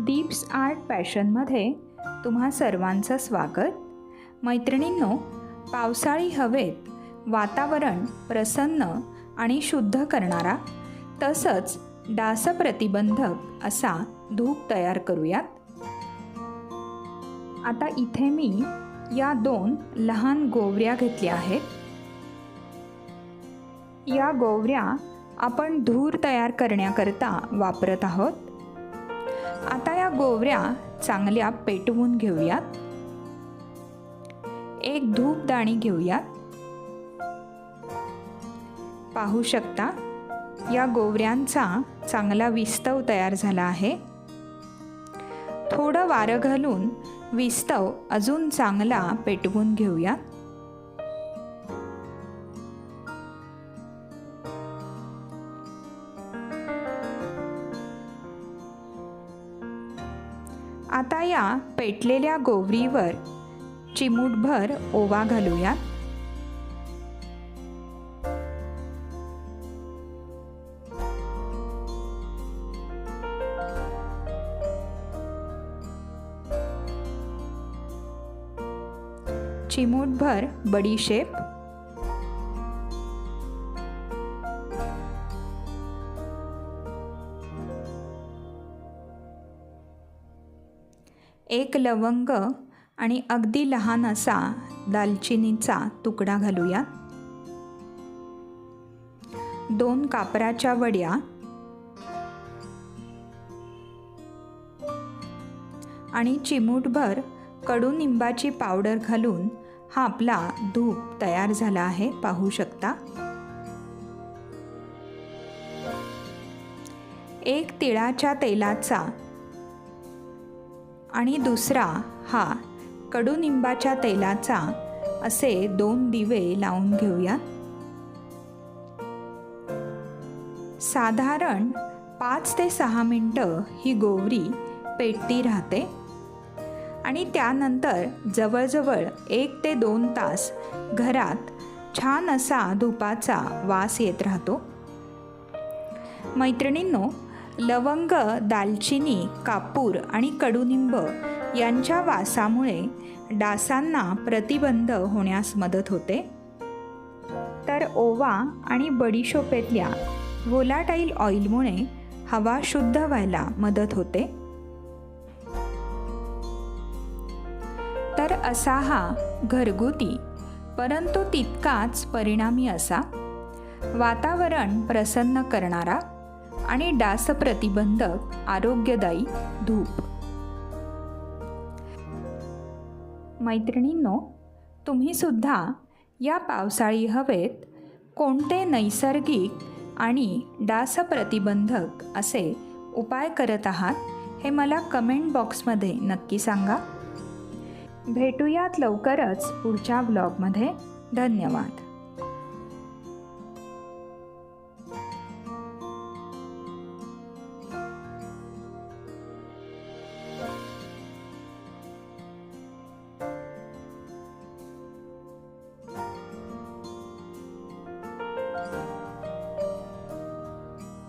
Deep's art पॅशनमध्ये तुम्हा सर्वांचं स्वागत. मैत्रिणींनो पावसाळी हवेत वातावरण प्रसन्न आणि शुद्ध करणारा तसंच डास प्रतिबंधक असा धूप तयार करूयात. आता इथे मी या दोन लहान गोवऱ्या घेतल्या आहेत. या गोवऱ्या आपण धूर तयार करण्याकरता वापरत आहोत. आता या गोवऱ्या चांगल्या पेटवून घेऊयात. एक धूपदाणी घेऊयात. पाहू शकता या गोवऱ्यांचा चांगला विस्तव तयार झाला आहे. थोडं वारं घालून विस्तव अजून चांगला पेटवून घेऊयात. आता या पेटलेल्या गोवरीवर चिमूटभर ओवा घालूया. चिमूटभर बडीशेप एक लवंग आणि अगदी लहान असा दालचिनीचा तुकडा घालूया. दोन कापराच्या वड्या. आणि चिमूटभर कडुनिंबाची पावडर घालून हा आपला धूप तयार झाला आहे पाहू शकता. एक तिळाच्या तेलाचा आणि दुसरा हा कडुनिंबाच्या तेलाचा असे दोन दिवे लावून घेऊया. साधारण पाच ते सहा मिनटं ही गोवरी पेटती राहते आणि त्यानंतर जवळजवळ एक ते दोन तास घरात छान असा धुपाचा वास येत राहतो. मैत्रिणींनो लवंग दालचिनी कापूर आणि कडुनिंब यांच्या वासामुळे डासांना प्रतिबंध होण्यास मदत होते. तर ओवा आणि बडीशोपेतल्या व्होलाटाईल ऑइलमुळे हवा शुद्ध व्हायला मदत होते. तर असा हा घरगुती परंतु तितकाच परिणामी असा. वातावरण प्रसन्न करणारा आणि डास प्रतिबंधक आरोग्यदायी धूप. मैत्रिणींनो तुम्ही सुद्धा या पावसाळी हवेत कोणते नैसर्गिक आणि डास प्रतिबंधक असे उपाय करत आहात हे मला कमेंट बॉक्समध्ये नक्की सांगा. भेटूयात लवकरच पुढच्या ब्लॉगमध्ये. धन्यवाद.